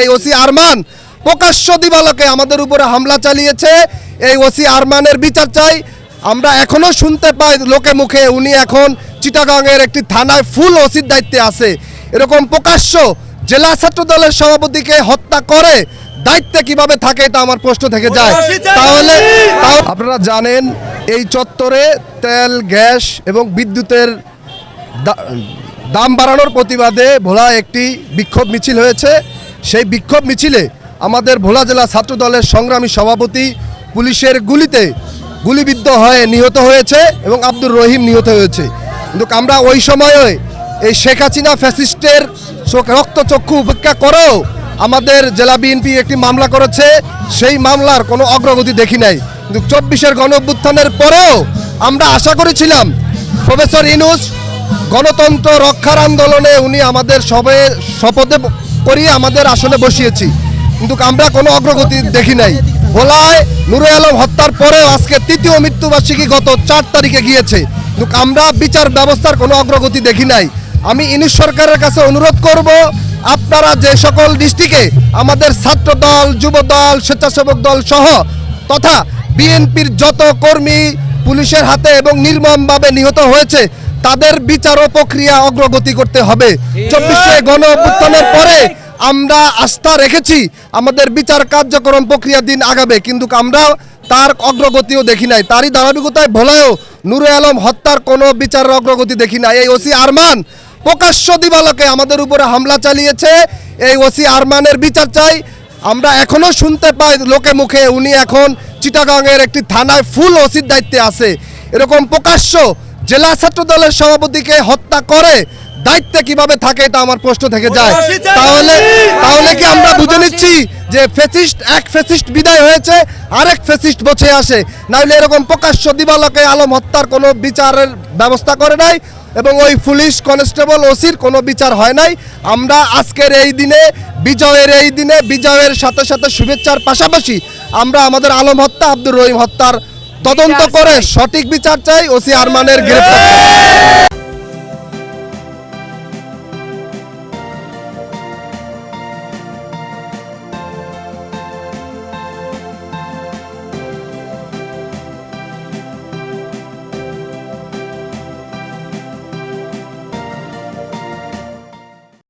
এই ওসি আরমান প্রকাশ্য দিবালকে আমাদের উপরে হামলা চালিয়েছে। এই ওসি আরমানের বিচার চাই। আমরা এখনও শুনতে পাই লোকে মুখে। উনি এখন চিটাগাংয়ের একটি থানায় ফুল ওসির দায়িত্বে আছে। এরকম প্রকাশ্য জেলা ছাত্র দলের সভাপতিকে হত্যা করে দায়িত্বে কীভাবে থাকে এটা আমার প্রশ্ন থেকে যায়। তাহলে আপনারা জানেন এই চত্বরে তেল গ্যাস এবং বিদ্যুতের দাম বাড়ানোর প্রতিবাদে ভোলা একটি বিক্ষোভ মিছিল হয়েছে। সেই বিক্ষোভ মিছিলে আমাদের ভোলা জেলা ছাত্র দলের সংগ্রামী সভাপতি পুলিশের গুলিতে গুলিবিদ্ধ হয়ে নিহত হয়েছে এবং আব্দুর রহিম নিহত হয়েছে। কিন্তু আমরা ওই সময়ে এই শেখ হাসিনা ফ্যাসিস্টের রক্তচক্ষু উপেক্ষা করেও আমাদের জেলা বিএনপি একটি মামলা করেছে। সেই মামলার কোনো অগ্রগতি দেখি নাই। কিন্তু চব্বিশের গণ অভ্যুত্থানের পরেও আমরা আশা করেছিলাম প্রফেসর ইনুস গণতন্ত্র রক্ষার আন্দোলনে উনি আমাদের সবে শপথে করিয়ে আমাদের আসনে বসিয়েছি। কিন্তু আমরা কোনো অগ্রগতি দেখি নাই। ভোলায় নুরে আলম হত্যার পরেও আজকে তৃতীয় মৃত্যুবার্ষিকী গত চার তারিখে গিয়েছে। কিন্তু আমরা বিচার ব্যবস্থার কোনো অগ্রগতি দেখি নাই। আমি ইনুস সরকারের কাছে অনুরোধ করব, আপনারা যে সকল ডিস্ট্রিক্টে আমাদের ছাত্র দল যুব দল স্বেচ্ছাসেবক দল সহ তথা বিএনপির যত কর্মী পুলিশের হাতে এবং নির্মমভাবে নিহত হয়েছে তাদের বিচার ও প্রক্রিয়া অগ্রগতি করতে হবে। চব্বিশে গণ অভ্যুত্থানের পরে আমরা আস্থা রেখেছি আমাদের বিচার কার্যক্রম প্রক্রিয়া দিন আগাবে কিন্তু আমরা তার অগ্রগতিও দেখি নাই। তারই ধারাবাহিকতায় ভোলায়ও নুরে আলম হত্যার কোনো বিচারের অগ্রগতি দেখি নাই। এই ওসি আরমান প্রকাশ্য দিবালকে আমাদের উপরে হামলা চালিয়েছে। এই ওসি আরমানের বিচার চাই। আমরা এখনও শুনতে পাই লোকে মুখে উনি এখন চিটাগাংয়ের একটি থানায় ফুল ওসির দায়িত্বে আছে। এরকম প্রকাশ্য জেলা ছাত্র দলের সভাপতিকে হত্যা করে দায়িত্বে কীভাবে থাকে এটা আমার প্রশ্ন থেকে যায়। তাহলে তাহলে কি আমরা বুঝে নিচ্ছি যে ফেসিস্ট এক ফেসিস্ট বিদায় হয়েছে আরেক ফেসিস্ট বসে আসে। নাহলে এরকম প্রকাশ্য দিবালকে আলম হত্যার কোনো বিচারের ব্যবস্থা করে নাই এবং ওই পুলিশ কনস্টেবল ওসির কোনো বিচার হয় নাই। আমরা আজকের এই দিনে বিজয়ের এই দিনে বিজয়ের সাথে সাথে শুভেচ্ছার পাশাপাশি আমরা আমাদের আলম হত্যা আব্দুর রহিম হত্যার তদন্ত করে সঠিক বিচার চাই ওসি আরমানের গ্রেপ্তার।